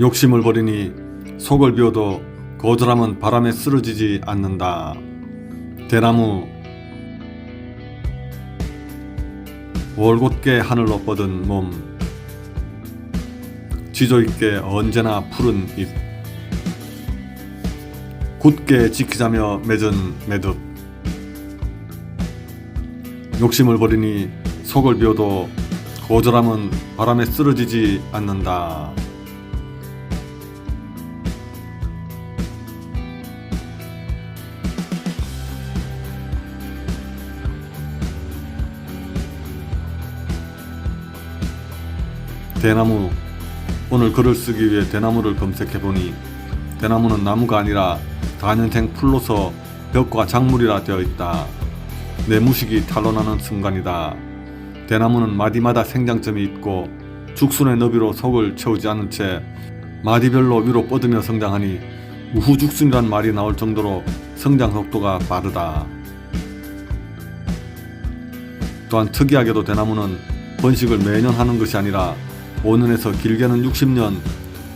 욕심을 버리니 속을 비워도 거절함은 바람에 쓰러지지 않는다. 대나무 월곧게 하늘로 뻗은 몸 지조 있게 언제나 푸른 잎 굳게 지키자며 맺은 매듭 욕심을 버리니 속을 비워도 거절함은 바람에 쓰러지지 않는다. 대나무 오늘 글을 쓰기 위해 대나무를 검색해 보니 대나무는 나무가 아니라 다년생 풀로서 벽과 작물이라 되어 있다. 내 무식이 탄로나는 순간이다. 대나무는 마디마다 생장점이 있고 죽순의 너비로 속을 채우지 않은 채 마디별로 위로 뻗으며 성장하니 우후죽순이란 말이 나올 정도로 성장 속도가 빠르다. 또한 특이하게도 대나무는 번식을 매년 하는 것이 아니라 5년에서 길게는 60년,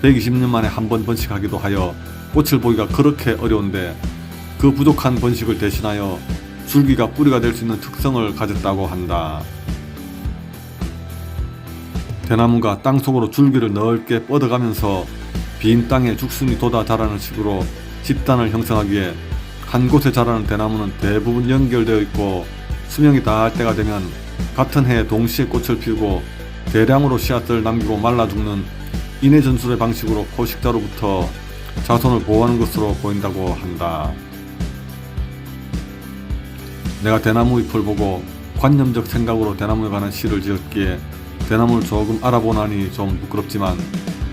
120년 만에 한 번 번식하기도 하여 꽃을 보기가 그렇게 어려운데 그 부족한 번식을 대신하여 줄기가 뿌리가 될 수 있는 특성을 가졌다고 한다. 대나무가 땅 속으로 줄기를 넓게 뻗어가면서 빈 땅에 죽순이 돋아 자라는 식으로 집단을 형성하기에 한 곳에 자라는 대나무는 대부분 연결되어 있고 수명이 다할 때가 되면 같은 해에 동시에 꽃을 피우고 대량으로 씨앗을 남기고 말라 죽는 인해 전술의 방식으로 포식자로부터 자손을 보호하는 것으로 보인다고 한다. 내가 대나무 잎을 보고 관념적 생각으로 대나무에 관한 시를 지었기에 대나무를 조금 알아보나니 좀 부끄럽지만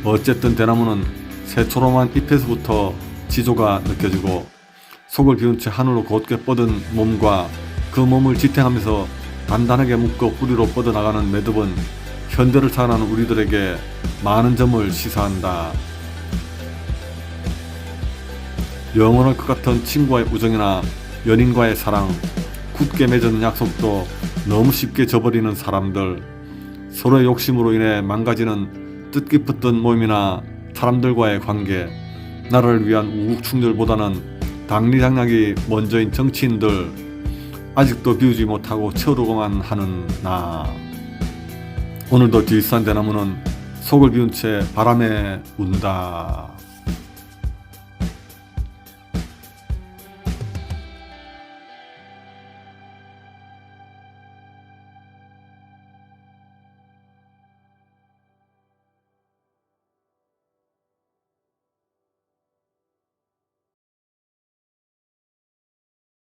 어쨌든 대나무는 새초롬한 잎에서부터 지조가 느껴지고 속을 비운 채 하늘로 곧게 뻗은 몸과 그 몸을 지탱하면서 단단하게 묶어 뿌리로 뻗어나가는 매듭은 현대를 살아가는 우리들에게 많은 점을 시사한다. 영원할 것 같은 친구와의 우정이나 연인과의 사랑, 굳게 맺은 약속도 너무 쉽게 저버리는 사람들, 서로의 욕심으로 인해 망가지는 뜻깊었던 모임이나 사람들과의 관계, 나라를 위한 우국 충돌보다는 당리장략이 먼저인 정치인들, 아직도 비우지 못하고 채우려고만 하는 나. 오늘도 뒷산 대나무는 속을 비운 채 바람에 운다.